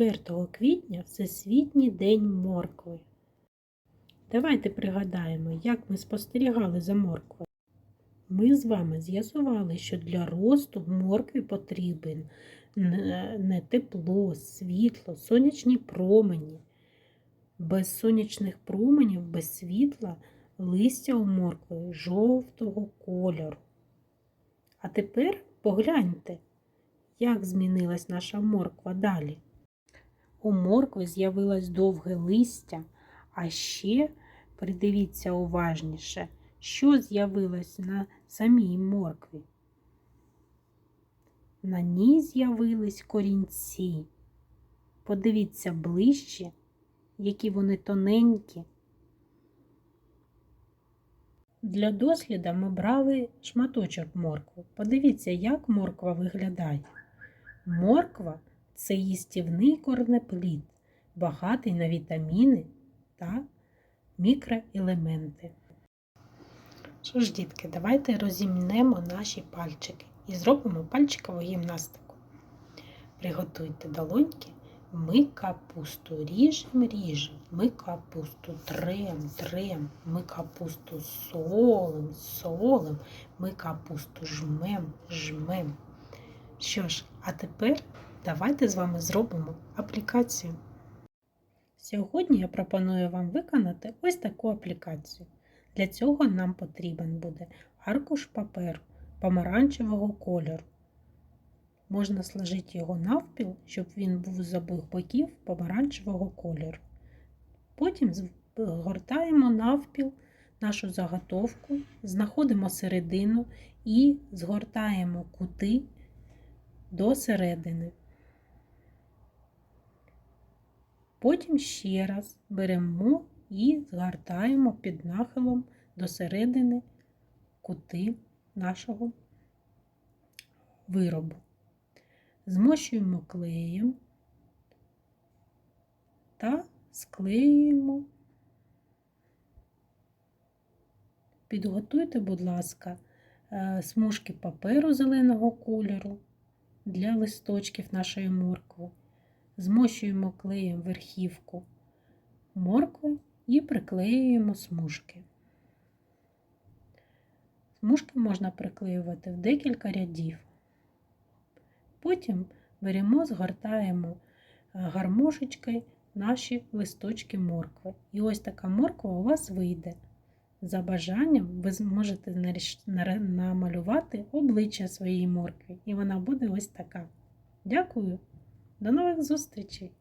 4 квітня Всесвітній день моркви. Давайте пригадаємо, як ми спостерігали за морквою. Ми з вами з'ясували, що для росту моркві потрібен не тепло, світло, сонячні промені. Без сонячних променів, без світла листя у моркви жовтого кольору. А тепер погляньте, як змінилась наша морква далі. У моркви з'явилось довге листя, а ще, придивіться уважніше, що з'явилось на самій моркві. На ній з'явились корінці. Подивіться ближче, які вони тоненькі. Для досліду ми брали шматочок моркви. Подивіться, як морква виглядає. Морква це їстівний корнеплід, багатий на вітаміни та мікроелементи. Що ж, дітки, давайте розімнемо наші пальчики і зробимо пальчикову гімнастику. Приготуйте долоньки. Ми капусту ріжем, ріжем, ми капусту трем, трем, ми капусту солим, солим, ми капусту жмем, жмем. Що ж, а тепер давайте з вами зробимо аплікацію. Сьогодні я пропоную вам виконати ось таку аплікацію. Для цього нам потрібен буде аркуш паперу помаранчевого кольору. Можна сложити його навпіл, щоб він був з обох боків помаранчевого кольору. Потім згортаємо навпіл нашу заготовку, знаходимо середину і згортаємо кути до середини. Потім ще раз беремо і згортаємо під нахилом до середини кути нашого виробу. Змощуємо клеєм та склеюємо. Підготуйте, будь ласка, е, смужки паперу зеленого кольору для листочків нашої моркви. Змощуємо клеєм верхівку моркви і приклеюємо смужки. Смужки можна приклеювати в декілька рядів. Потім беремо, згортаємо е, гармошечкою наші листочки моркви. І ось така морква у вас вийде. За бажанням ви зможете намалювати обличчя своєї моркви, і вона буде ось така. Дякую, до нових зустрічей!